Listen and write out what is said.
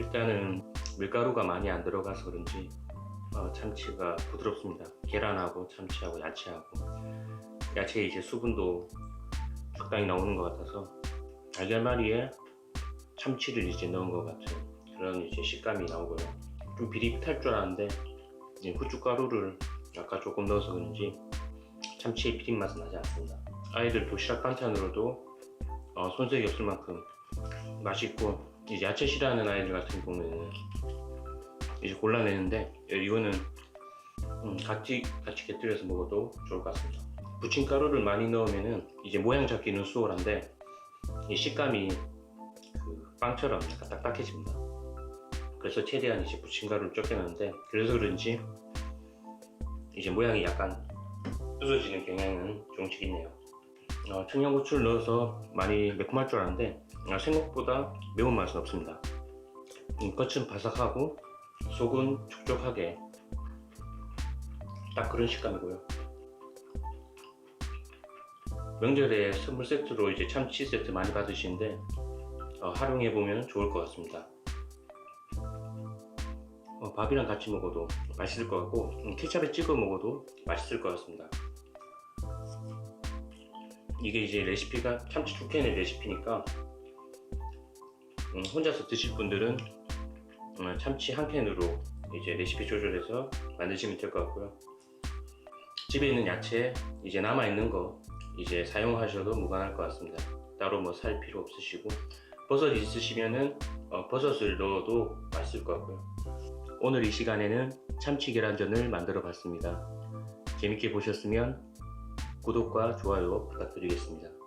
일단은 밀가루가 많이 안 들어가서 그런지 어, 참치가 부드럽습니다. 계란하고 참치하고 야채하고 야채에 이제 수분도 적당히 나오는 것 같아서 달걀말이에 참치를 이제 넣은 것 같은 그런 이제 식감이 나오고요. 좀 비릿할 줄 알았는데 후춧가루를 아까 조금 넣어서 그런지 참치의 비린 맛은 나지 않습니다. 아이들 도시락 반찬으로도 어, 손색이 없을 만큼 맛있고 이제 야채 싫어하는 아이들 같은 경우에는 이제 골라내는데 이거는 음, 같이 같이 곁들여서 먹어도 좋을 것 같습니다. 부침가루를 많이 넣으면은 이제 모양 잡기는 수월한데 이 식감이 그 빵처럼 약간 딱딱해집니다. 그래서 최대한 이제 부침가루를 적게 넣는데 그래서 그런지 이제 모양이 약간 부서지는 경향은 조금씩 있네요. 어, 청양고추를 넣어서 많이 매콤할 줄 알았는데 아, 생각보다 매운맛은 없습니다. 음, 겉은 바삭하고 속은 촉촉하게 딱 그런 식감이고요. 명절에 선물 세트로 이제 참치 세트 많이 받으시는데 어, 활용해 보면 좋을 것 같습니다. 어, 밥이랑 같이 먹어도 맛있을 것 같고 음, 케찹에 찍어 먹어도 맛있을 것 같습니다. 이게 이제 레시피가 참치 축캔의 레시피니까 음, 혼자서 드실 분들은 음, 참치 한 캔으로 이제 레시피 조절해서 만드시면 될 것 같고요. 집에 있는 야채 이제 남아 있는 거 이제 사용하셔도 무관할 것 같습니다. 따로 뭐 살 필요 없으시고 버섯 있으시면은 어, 버섯을 넣어도 맛있을 것 같고요. 오늘 이 시간에는 참치 계란전을 만들어 봤습니다. 재밌게 보셨으면 구독과 좋아요 부탁드리겠습니다.